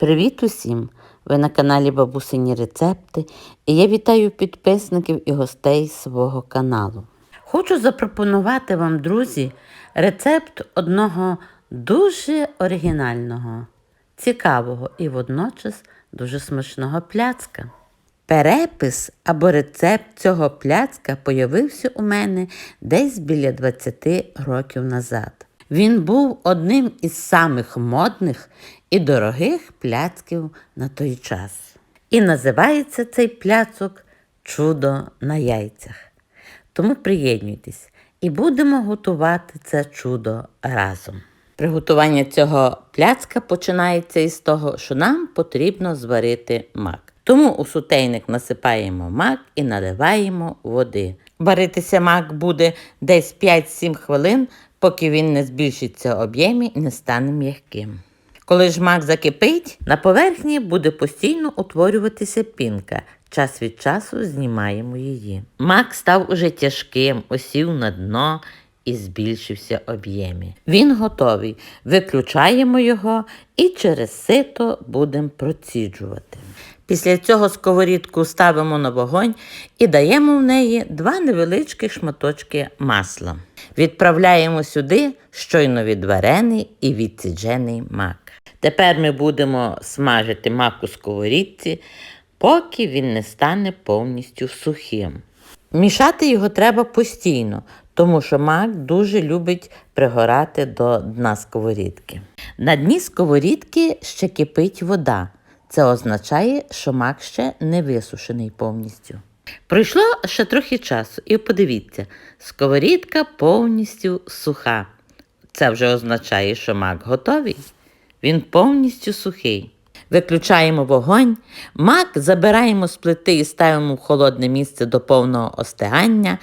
Привіт усім! Ви на каналі Бабусині Рецепти і я вітаю підписників і гостей свого каналу. Хочу запропонувати вам, друзі, рецепт одного дуже оригінального, цікавого і водночас дуже смачного пляцка. Перепис або рецепт цього пляцка появився у мене десь біля 20 років назад. Він був одним із самих модних і дорогих пляцків на той час. І називається цей пляцок Чудо на яйцях. Тому приєднуйтесь і будемо готувати це чудо разом. Приготування цього пляцка починається із того, що нам потрібно зварити мак. Тому у сутейник насипаємо мак і наливаємо води. Варитися мак буде десь 5-7 хвилин, поки він не збільшиться в об'ємі і не стане м'яким. Коли ж мак закипить, на поверхні буде постійно утворюватися пінка. Час від часу знімаємо її. Мак став уже тяжким, осів на дно і збільшився об'ємі. Він готовий. Виключаємо його і через сито будемо проціджувати. Після цього сковорідку ставимо на вогонь і даємо в неї два невеличкі шматочки масла. Відправляємо сюди щойно відварений і відсіджений мак. Тепер ми будемо смажити мак у сковорідці, поки він не стане повністю сухим. Мішати його треба постійно, тому що мак дуже любить пригорати до дна сковорідки. На дні сковорідки ще кипить вода. Це означає, що мак ще не висушений повністю. Пройшло ще трохи часу, і подивіться, сковорідка повністю суха. Це вже означає, що мак готовий. Він повністю сухий. Виключаємо вогонь, мак забираємо з плити і ставимо в холодне місце до повного остигання.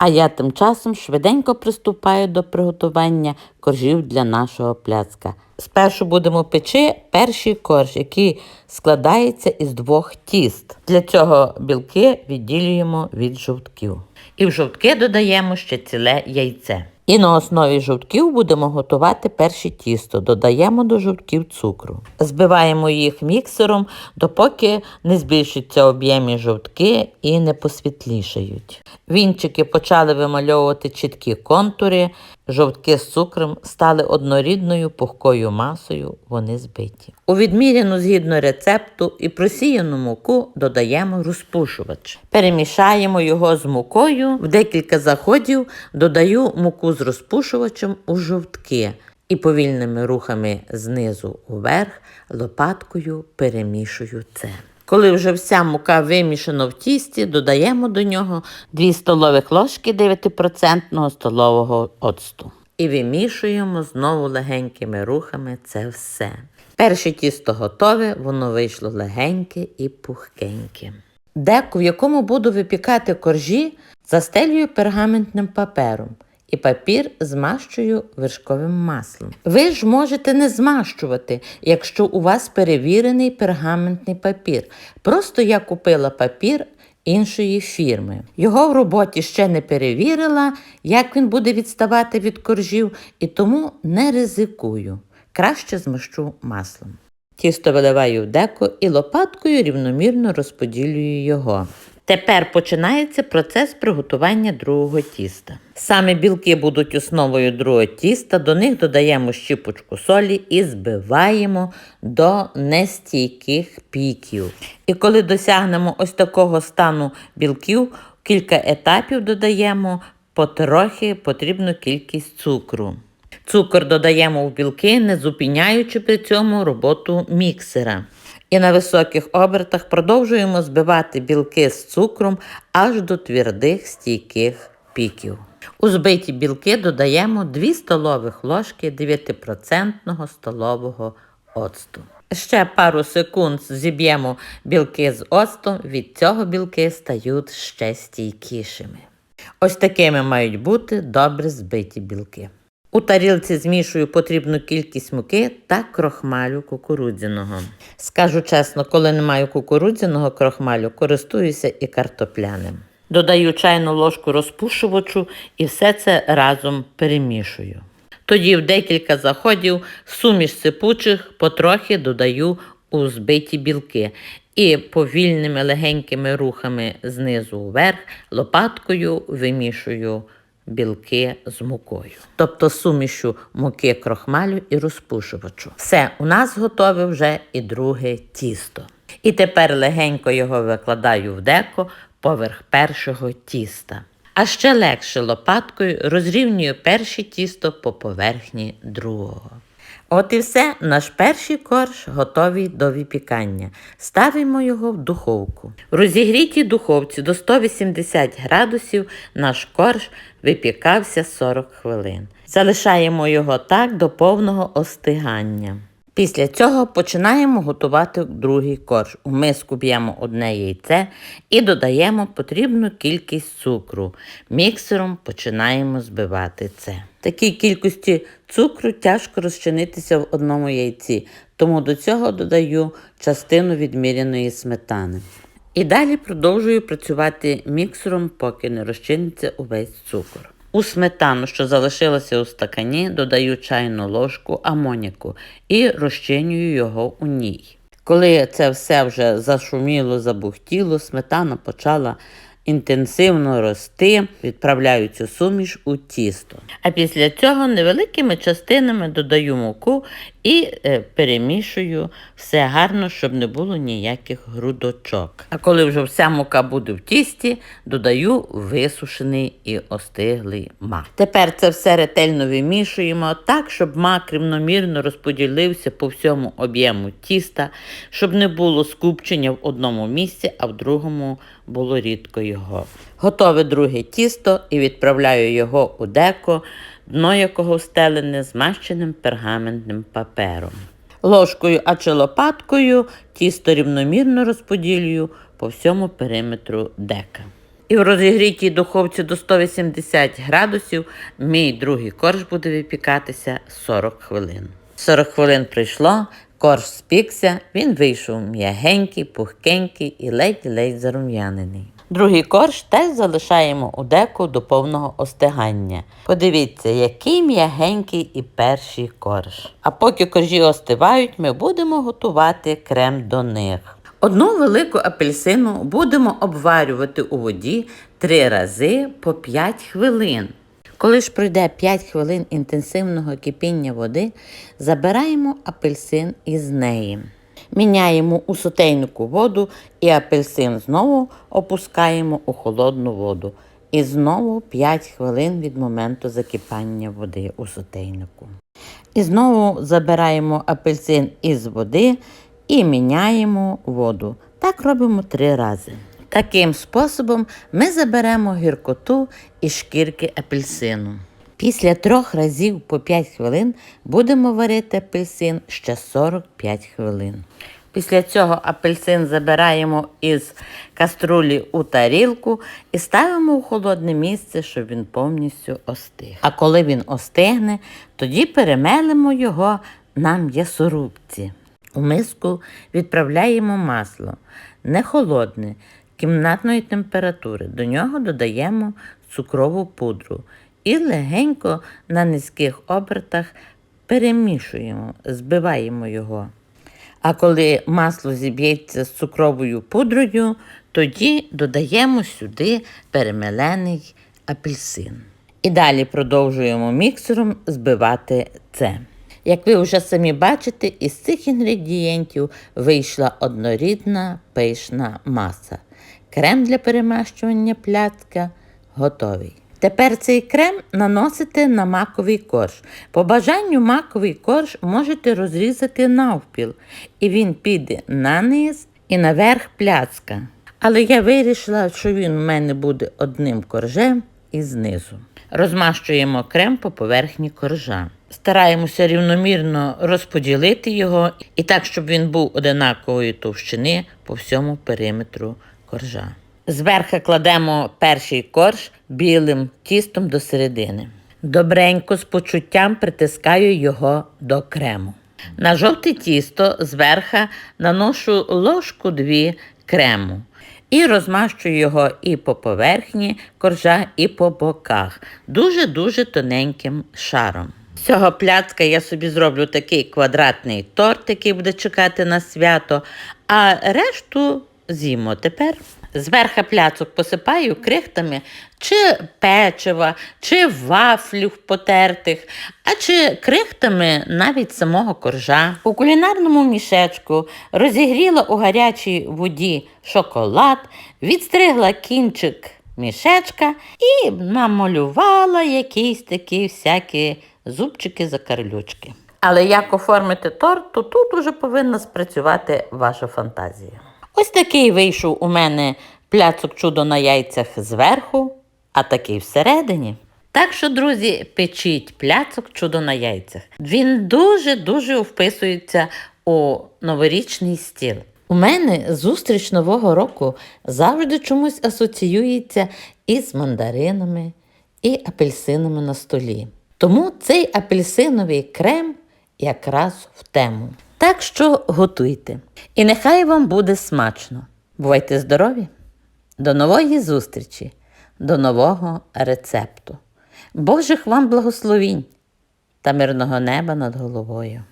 А я тим часом швиденько приступаю до приготування коржів для нашого пляцка. Спершу будемо печи перший корж, який складається із двох тіст. Для цього білки відділюємо від жовтків. І в жовтки додаємо ще ціле яйце. І на основі жовтків будемо готувати перше тісто. Додаємо до жовтків цукру. Збиваємо їх міксером, допоки не збільшаться об'ємі жовтки і не посвітлішають. Вінчики почали вимальовувати чіткі контури, жовтки з цукром стали однорідною пухкою масою, вони збиті. У відміряну згідно рецепту і просіяну муку додаємо розпушувач. Перемішаємо його з мукою, в декілька заходів додаю муку з розпушувачем у жовтки і повільними рухами знизу вверх лопаткою перемішую це. Коли вже вся мука вимішана в тісті, додаємо до нього 2 столових ложки 9% столового оцту. І вимішуємо знову легенькими рухами це все. Перше тісто готове, воно вийшло легеньке і пухкеньке. Деку, в якому буду випікати коржі, застелюю пергаментним папером і папір змащую вершковим маслом. Ви ж можете не змащувати, якщо у вас перевірений пергаментний папір. Просто я купила папір іншої фірми. Його в роботі ще не перевірила, як він буде відставати від коржів, і тому не ризикую. Краще змащу маслом. Тісто виливаю в деко і лопаткою рівномірно розподілюю його. Тепер починається процес приготування другого тіста. Саме білки будуть основою другого тіста, до них додаємо щіпочку солі і збиваємо до нестійких піків. І коли досягнемо ось такого стану білків, кілька етапів додаємо потрохи потрібну кількість цукру. Цукор додаємо в білки, не зупиняючи при цьому роботу міксера. І на високих обертах продовжуємо збивати білки з цукром аж до твердих стійких піків. У збиті білки додаємо 2 столових ложки 9% столового оцту. Ще пару секунд зіб'ємо білки з оцтом, від цього білки стають ще стійкішими. Ось такими мають бути добре збиті білки. У тарілці змішую потрібну кількість муки та крохмалю кукурудзяного. Скажу чесно, коли не маю кукурудзяного крохмалю, користуюся і картопляним. Додаю чайну ложку розпушувачу і все це разом перемішую. Тоді в декілька заходів суміш сипучих потрохи додаю у збиті білки і повільними легенькими рухами знизу вверх лопаткою вимішую білки з мукою, тобто сумішу муки крохмалю і розпушувачу. Все, у нас готове вже і друге тісто. І тепер легенько його викладаю в деко поверх першого тіста. А ще легше лопаткою розрівнюю перше тісто по поверхні другого. От і все, наш перший корж готовий до випікання. Ставимо його в духовку. В розігрітій духовці до 180 градусів наш корж випікався 40 хвилин. Залишаємо його так до повного остигання. Після цього починаємо готувати другий корж. У миску б'ємо одне яйце і додаємо потрібну кількість цукру. Міксером починаємо збивати це. Такій кількості цукру тяжко розчинитися в одному яйці, тому до цього додаю частину відміряної сметани. І далі продовжую працювати міксером, поки не розчиниться увесь цукор. У сметану, що залишилося у стакані, додаю чайну ложку амоніку і розчинюю його у ній. Коли це все вже зашуміло, забухтіло, сметана почала інтенсивно рости, відправляю цю суміш у тісто. А після цього невеликими частинами додаю муку і е, перемішую все гарно, щоб не було ніяких грудочок. А коли вже вся мука буде в тісті, додаю висушений і остиглий мак. Тепер це все ретельно вимішуємо так, щоб мак рівномірно розподілився по всьому об'єму тіста, щоб не було скупчення в одному місці, а в другому було рідко його. Готове друге тісто і відправляю його у деко, дно якого встелене змащеним пергаментним папером. Ложкою а чи лопаткою тісто рівномірно розподілюю по всьому периметру дека. І в розігрітій духовці до 180 градусів мій другий корж буде випікатися 40 хвилин. 40 хвилин прийшло, корж спікся, він вийшов м'ягенький, пухкенький і ледь-ледь зарум'янений. Другий корж теж залишаємо у деку до повного остигання. Подивіться, який м'ягенький і перший корж. А поки коржі остивають, ми будемо готувати крем до них. Одну велику апельсину будемо обварювати у воді три рази по 5 хвилин. Коли ж пройде 5 хвилин інтенсивного кипіння води, забираємо апельсин із неї. Міняємо у сотейнику воду і апельсин знову опускаємо у холодну воду. І знову 5 хвилин від моменту закипання води у сотейнику. І знову забираємо апельсин із води і міняємо воду. Так робимо три рази. Таким способом ми заберемо гіркоту із шкірки апельсину. Після трьох разів по 5 хвилин будемо варити апельсин ще 45 хвилин. Після цього апельсин забираємо із каструлі у тарілку і ставимо у холодне місце, щоб він повністю остиг. А коли він остигне, тоді перемелимо його на м'ясорубці. У миску відправляємо масло не холодне, кімнатної температури. До нього додаємо цукрову пудру і легенько на низьких обертах перемішуємо, збиваємо його. А коли масло зіб'ється з цукровою пудрою, тоді додаємо сюди перемелений апельсин. І далі продовжуємо міксером збивати це. Як ви вже самі бачите, із цих інгредієнтів вийшла однорідна пишна маса. Крем для перемащування пляцка готовий. Тепер цей крем наносите на маковий корж. По бажанню маковий корж можете розрізати навпіл, і він піде на низ і наверх пляцка. Але я вирішила, що він у мене буде одним коржем і знизу. Розмащуємо крем по поверхні коржа. Стараємося рівномірно розподілити його і так, щоб він був одинакової товщини по всьому периметру коржа. Зверху кладемо перший корж білим тістом до середини. Добренько з почуттям притискаю його до крему. На жовте тісто зверху наношу ложку дві крему і розмащую його і по поверхні коржа, і по боках дуже-дуже тоненьким шаром. З цього пляцка я собі зроблю такий квадратний торт, який буде чекати на свято, а решту з'їмо тепер. Зверха пляцок посипаю крихтами чи печива, чи вафлів потертих, а чи крихтами навіть самого коржа. У кулінарному мішечку розігріла у гарячій воді шоколад, відстригла кінчик мішечка і намалювала якісь такі всякі зубчики закарлючки. Але як оформити торт, то тут уже повинна спрацювати ваша фантазія. Ось такий вийшов у мене пляцок чудо на яйцях зверху, а такий всередині. Так що, друзі, печіть пляцок чудо на яйцях. Він дуже-дуже вписується у новорічний стіл. У мене зустріч Нового року завжди чомусь асоціюється із мандаринами і апельсинами на столі. Тому цей апельсиновий крем якраз в тему. Так що готуйте. І нехай вам буде смачно. Бувайте здорові! До нової зустрічі, до нового рецепту. Божих вам благословінь та мирного неба над головою.